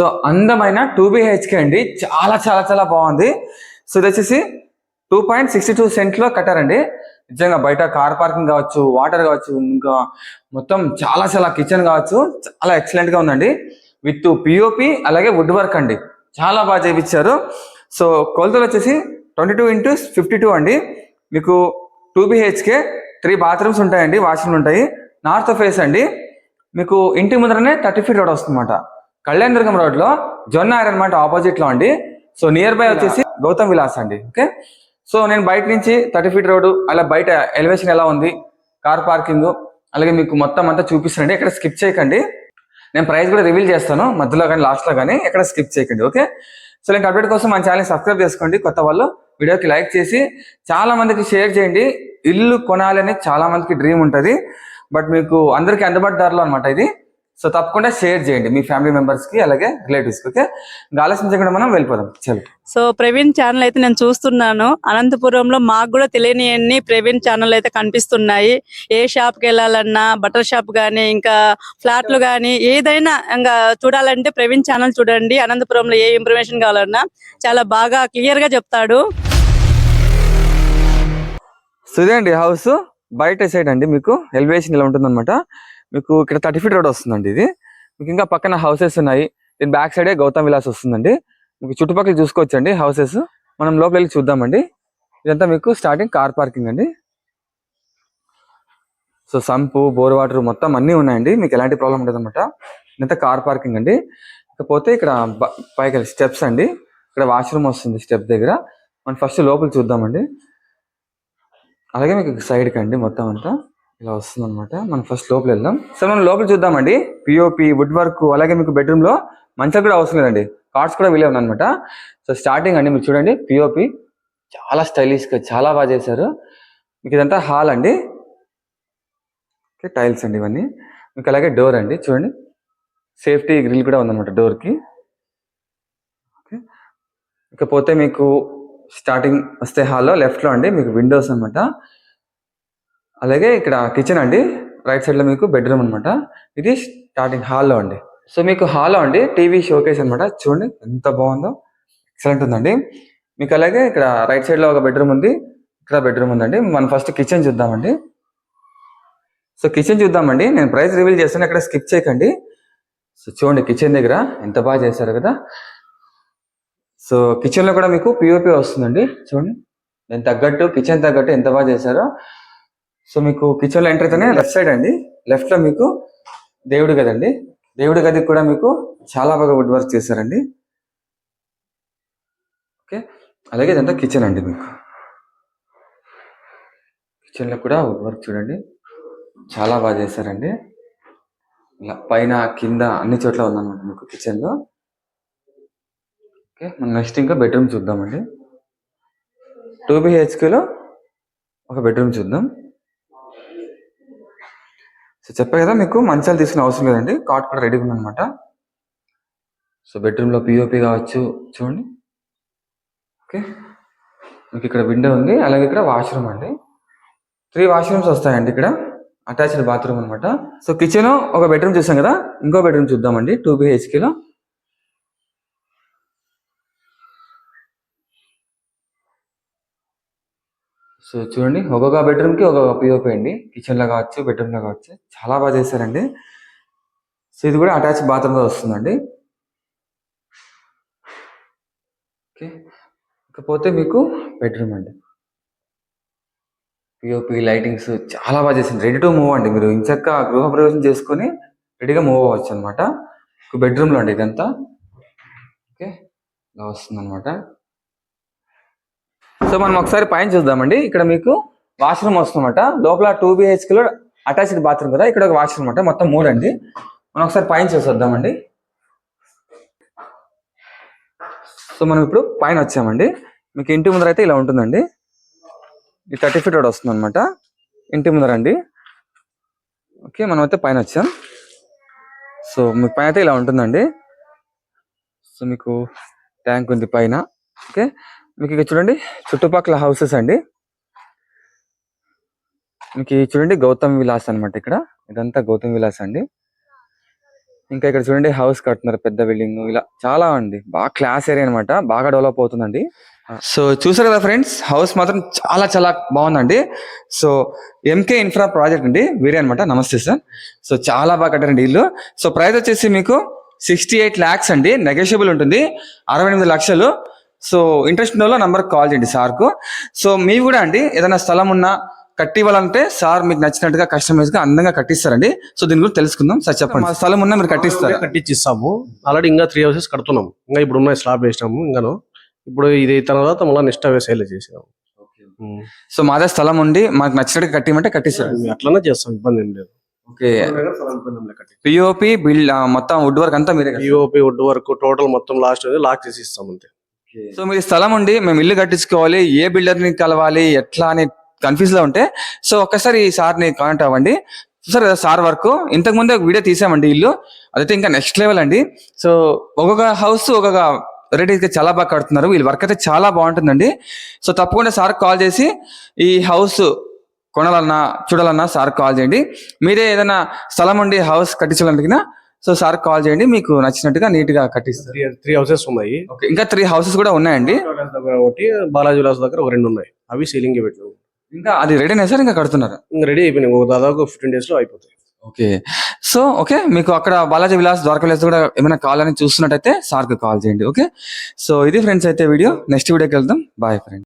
So అందమైన two BHK అండి. చాలా చాలా చాలా బాగుంది. సో ఇది వచ్చేసి టూ పాయింట్ సిక్స్టీ టూ సెంట్లో కట్టారండి. నిజంగా బయట కార్ పార్కింగ్ కావచ్చు వాటర్ కావచ్చు ఇంకా మొత్తం చాలా చాలా కిచెన్ కావచ్చు. చాలా ఎక్సలెంట్గా ఉందండి. విత్ పిఓపి అలాగే వుడ్ వర్క్ అండి. చాలా బాగా చేయించారు సో కొలతలు వచ్చేసి twenty two into fifty two అండి మీకు టూ బిహెచ్కే త్రీ బాత్రూమ్స్ ఉంటాయండి వాష్రూమ్లు ఉంటాయి. నార్త్ ఫేస్ అండి. మీకు ఇంటి ముందరనే థర్టీ ఫీట్ రోడ్ వస్తుందన్నమాట. కళ్యాణ్ దుర్గం రోడ్లో జొన్న ఐరన్ అనమాట ఆపోజిట్లో అండి. సో నియర్ బై వచ్చేసి గౌతమ్ విలాస్ అండి. ఓకే సో నేను బయట నుంచి థర్టీ ఫీట్ రోడ్ అలా బయట ఎలివేషన్ ఎలా ఉంది కార్ పార్కింగ్ అలాగే మీకు మొత్తం అంతా చూపిస్తానండి. ఎక్కడ స్కిప్ చేయకండి. నేను ప్రైస్ కూడా రివీల్ చేస్తాను మధ్యలో కానీ లాస్ట్లో కానీ ఎక్కడ స్కిప్ చేయకండి. ఓకే సో నేను అప్డేట్ కోసం మన ఛానల్ సబ్స్క్రైబ్ చేసుకోండి. కొత్త వాళ్ళు వీడియోకి లైక్ చేసి చాలా మందికి షేర్ చేయండి. ఇల్లు కొనాలని చాలా మందికి డ్రీమ్ ఉంటుంది. బట్ మీకు అందరికీ అందుబాటు ధరలో అనమాట ఇది. సో తప్పకుండా షేర్ చేయండి మీ ఫ్యామిలీ మెంబర్స్కి అలాగే రిలేటివ్స్కి ఓకే? ఇంకా ఆలస్యం చేయకుండా మనం వెళ్ళిపోదాం. చలో. సో ప్రవీణ్ ఛానల్ అయితే నేను చూస్తున్నాను. అనంతపురంలో మాకు కూడా తెలియని అన్ని ప్రవీణ్ ఛానల్ అయితే కనిపిస్తున్నాయి. ఏ షాప్కి వెళ్ళాలన్నా బట్టల షాప్ గానీ ఇంకా ఫ్లాట్లు గానీ ఏదైనా ఇంకా చూడాలంటే ప్రవీణ్ ఛానల్ చూడండి. అనంతపురంలో ఏ ఇన్ఫర్మేషన్ కావాలన్నా చాలా బాగా క్లియర్గా చెప్తాడు. సో ఇదే అండి హౌస్ బయట సైడ్ అండి మీకు. ఎలివేషన్ ఇలా ఉంటుంది అనమాట మీకు ఇక్కడ థర్టీ ఫీట్ రోడ్ వస్తుందండి ఇది. మీకు ఇంకా పక్కన హౌసెస్ ఉన్నాయి. దీని బ్యాక్ సైడే గౌతమ్ విలాస్ వస్తుందండి. మీకు చుట్టుపక్కల చూసుకోవచ్చండి హౌసెస్ మనం లోపల వెళ్ళి చూద్దామండి. ఇదంతా మీకు స్టార్టింగ్ కార్ పార్కింగ్ అండి. సో సంపు బోర్ వాటర్ మొత్తం అన్నీ ఉన్నాయండి. మీకు ఎలాంటి ప్రాబ్లం ఉండదు అనమాట ఇదంతా కార్ పార్కింగ్ అండి. ఇకపోతే ఇక్కడ పైకి స్టెప్స్ అండి. ఇక్కడ వాష్రూమ్ వస్తుంది స్టెప్ దగ్గర. మనం ఫస్ట్ లోపల చూద్దామండి. అలాగే మీకు సైడ్ అండి మొత్తం అంతా. ఇలా వస్తుంది అనమాట మనం ఫస్ట్ లోపల వెళ్దాం. సో మనం లోపల చూద్దామండి. పిఓపి వుడ్ వర్క్ అలాగే మీకు బెడ్రూమ్లో మంచం కూడా అవసరం లేదండి. కార్డ్స్ కూడా వీలే అనమాట సో స్టార్టింగ్ అండి మీరు చూడండి. పిఓపి చాలా స్టైలిష్గా చాలా బాగా చేశారు. మీకు ఇదంతా హాల్ అండి. టైల్స్ అండి ఇవన్నీ. మీకు అలాగే డోర్ అండి చూడండి. సేఫ్టీ గ్రిల్ కూడా ఉందన్నమాట డోర్కి ఓకే. ఇకపోతే మీకు స్టార్టింగ్ వస్తే హాల్లో లెఫ్ట్లో అండి మీకు విండోస్ అన్నమాట. అలాగే ఇక్కడ కిచెన్ అండి. రైట్ సైడ్లో మీకు బెడ్రూమ్ అన్నమాట. ఇది స్టార్టింగ్ హాల్లో అండి. సో మీకు హాల్లో అండి టీవీ షోకేస్ అనమాట చూడండి ఎంత బాగుందో. ఎక్సలెంట్ ఉందండి. మీకు అలాగే ఇక్కడ రైట్ సైడ్లో ఒక బెడ్రూమ్ ఉంది. ఇక్కడ బెడ్రూమ్ ఉందండి. మనం ఫస్ట్ కిచెన్ చూద్దామండి. సో కిచెన్ చూద్దామండి. నేను ప్రైస్ రివీల్ చేస్తాను. ఇక్కడ స్కిప్ చేయకండి. సో చూడండి కిచెన్ దగ్గర ఎంత బాగా చేశారు కదా. సో కిచెన్లో కూడా మీకు పిఓపి వస్తుందండి. చూడండి దాని తగ్గట్టు కిచెన్ తగ్గట్టు ఎంత బాగా చేశారో. సో మీకు కిచెన్లో ఎంటర్ అయితేనే లెఫ్ట్ సైడ్ అండి. లెఫ్ట్లో మీకు దేవుడి గది అండి దేవుడి గదికి కూడా మీకు చాలా బాగా వుడ్ వర్క్ చేశారండి. ఓకే. అలాగే ఇదంతా కిచెన్ అండి మీకు. కిచెన్లో కూడా వుడ్ వర్క్ చూడండి. చాలా బాగా చేశారండి. ఇలా పైన కింద అన్ని చోట్ల ఉందన్నమాట మీకు కిచెన్లో. ఓకే. మనం నెక్స్ట్ ఇంకా బెడ్రూమ్ చూద్దామండి. టూ బిహెచ్కేలో ఒక బెడ్రూమ్ చూద్దాం. సో చెప్పా కదా మీకు మంచాలు తీసుకునే అవసరం లేదండి. కాట్ కూడా రెడీగా ఉందన్నమాట. సో బెడ్రూమ్లో పిఓపి కావచ్చు. చూడండి. ఓకే. మీకు ఇక్కడ విండో ఉంది. అలాగే ఇక్కడ వాష్రూమ్ అండి. త్రీ వాష్రూమ్స్ వస్తాయండి ఇక్కడ. అటాచ్డ్ బాత్రూమ్ అన్నమాట. సో కిచెన్ ఒక బెడ్రూమ్ చూసాం కదా. ఇంకో బెడ్రూమ్ చూద్దామండి. టూ బిహెచ్కేలో. సో చూడండి ఒక్కొక్క బెడ్రూమ్కి ఒక్కొక్క పిఓపి అండి. కిచెన్లో కావచ్చు బెడ్రూమ్లో కావచ్చు. చాలా బాగా చేశారండి. సో ఇది కూడా అటాచ్ బాత్రూమ్లో వస్తుందండి. ఓకే. ఇకపోతే మీకు బెడ్రూమ్ అండి. పిఓపి లైటింగ్స్ చాలా బాగా చేసింది రెడీ టు మూవ్ అండి మీరు. ఇంచక్క గృహప్రవేశం చేసుకొని రెడీగా మూవ్ అవ్వచ్చు అనమాట బెడ్రూమ్లో అండి ఇదంతా. ఓకే. ఇలా వస్తుంది అనమాట సో మనం ఒకసారి పైన చూద్దామండి. ఇక్కడ మీకు వాష్రూమ్ వస్తుందన్నమాట. లోపల టూ బిహెచ్కే లో అటాచ్డ్ బాత్రూమ్ కదా ఇక్కడ ఒక వాష్రూమ్ అనమాట మొత్తం మూడు అండి మనం ఒకసారి పైన చూసేద్దామండి. సో మనం ఇప్పుడు పైన వచ్చామండి. మీకు ఇంటి ముందర అయితే ఇలా ఉంటుందండి. ఈ థర్టీ ఫీట్ రోడ్ వస్తుంది అనమాట ఇంటి ముందర అండి. ఓకే మనం అయితే పైన వచ్చాం. సో మీకు పైన అయితే ఇలా ఉంటుందండి. సో మీకు ట్యాంక్ ఉంది పైన. ఓకే మీకు ఇక్కడ చూడండి చుట్టుపక్కల హౌసెస్ అండి. మీకు ఇది చూడండి గౌతమ్ విలాస్ అనమాట ఇక్కడ. ఇదంతా గౌతమ్ విలాస్ అండి. ఇంకా ఇక్కడ చూడండి హౌస్ కడుతున్నారు పెద్ద బిల్డింగ్ ఇలా చాలా అండి బాగా క్లాస్ ఏరియా అనమాట బాగా డెవలప్ అవుతుందండి. సో చూసారు కదా ఫ్రెండ్స్ హౌస్ మాత్రం చాలా చాలా బాగుందండి. సో ఎంకే ఇన్ఫ్రా ప్రాజెక్ట్ అండి వీరే అనమాట నమస్తే సార్ సో చాలా బాగా కట్టారండి ఇల్లు. సో ప్రైస్ వచ్చేసి మీకు సిక్స్టీ ఎయిట్ ల్యాక్స్ అండి నెగోషియబుల్ ఉంటుంది. అరవై ఎనిమిది లక్షలు. సో ఇంట్రెస్ట్ ఉన్న నంబర్ కాల్ చేయండి సార్కు. సో మీరు కూడా అండి ఏదైనా స్థలం ఉన్నా కట్టివ్వాలంటే సార్ మీకు నచ్చినట్టుగా కస్టమైజ్గా అందంగా కట్టిస్తారండి. సో దీని గురించి తెలుసుకుందాం. సార్ చెప్పండి. మా స్థలం ఉన్నా మీరు కట్టిస్తారు? కట్టించి ఇస్తాము ఆల్రెడీ ఇంకా త్రీ హౌసెస్ కడుతున్నాం. ఇంకా ఇప్పుడు ఉన్నాయి స్లాబ్ వేసినాము ఇంకాను. ఇప్పుడు ఇది అయిన తర్వాత మళ్ళీ నెక్స్ట్ అవే సేల్ చేసినాము. ఉమ్. సో మాదే స్థలం ఉండి మాకు నచ్చినట్టుగా కట్టిమంటే కట్టిస్తారు. అట్లనే చేస్తాం ఇబ్బంది ఏం లేదు. ఓకే. పిఓపి బిల్డ్ మొత్తం వుడ్ వర్క్ అంతా మీరే పిఓపి వుడ్ వరకు టోటల్ మొత్తం లాస్ట్ లాక్ చేసి ఇస్తాం అంతే. సో మీరు స్థలం ఉండి మేము ఇల్లు కట్టించుకోవాలి ఏ బిల్డర్ని కలవాలి ఎట్లా అని కన్ఫ్యూజ్లో ఉంటే సో ఒక్కసారి ఈ సార్ని కాంటాక్ట్ అవ్వండి. సార్ సార్ వర్క్ ఇంతకు ముందే ఒక వీడియో తీసామండి ఇల్లు. అదైతే ఇంకా నెక్స్ట్ లెవెల్ అండి. సో ఒక్కొక్క హౌస్ ఒక్కొక్క రేట్ అయితే చాలా బాగా కడుతున్నారు. వీళ్ళ వర్క్ అయితే చాలా బాగుంటుందండి. సో తప్పకుండా సార్ కాల్ చేసి ఈ హౌస్ కొనాలన్నా చూడాలన్నా సార్ కాల్ చేయండి. మీరే ఏదైనా స్థలం ఉండి హౌస్ కట్టించాలనుకున్నా సో సార్ కాల్ చేయండి మీకు నచ్చినట్టుగా నీట్గా కట్టిస్తారు త్రీ హౌసెస్ ఉన్నాయి. ఇంకా త్రీ హౌసెస్ కూడా ఉన్నాయండి. దగ్గర ఒకటి బాలాజీ విలాస్ దగ్గర ఒక రెండు ఉన్నాయి. అవి సీలింగ్ పెట్టినాము ఇంకా అది రెడీనా సార్? ఇంకా కడుతున్నారు? ఇంకా రెడీ అయిపోయినాయి. ఒక దాదాపు ఫిఫ్టీన్ డేస్లో అయిపోతాయి. ఓకే సో ఓకే మీకు అక్కడ బాలాజీ విలాస్ ద్వారకా విలాస్ కూడా ఏమైనా కావాలని చూస్తున్నట్టయితే సార్కి కాల్ చేయండి ఓకే సో ఇది ఫ్రెండ్స్ అయితే వీడియో. నెక్స్ట్ వీడియోకి వెళ్దాం. Bye friends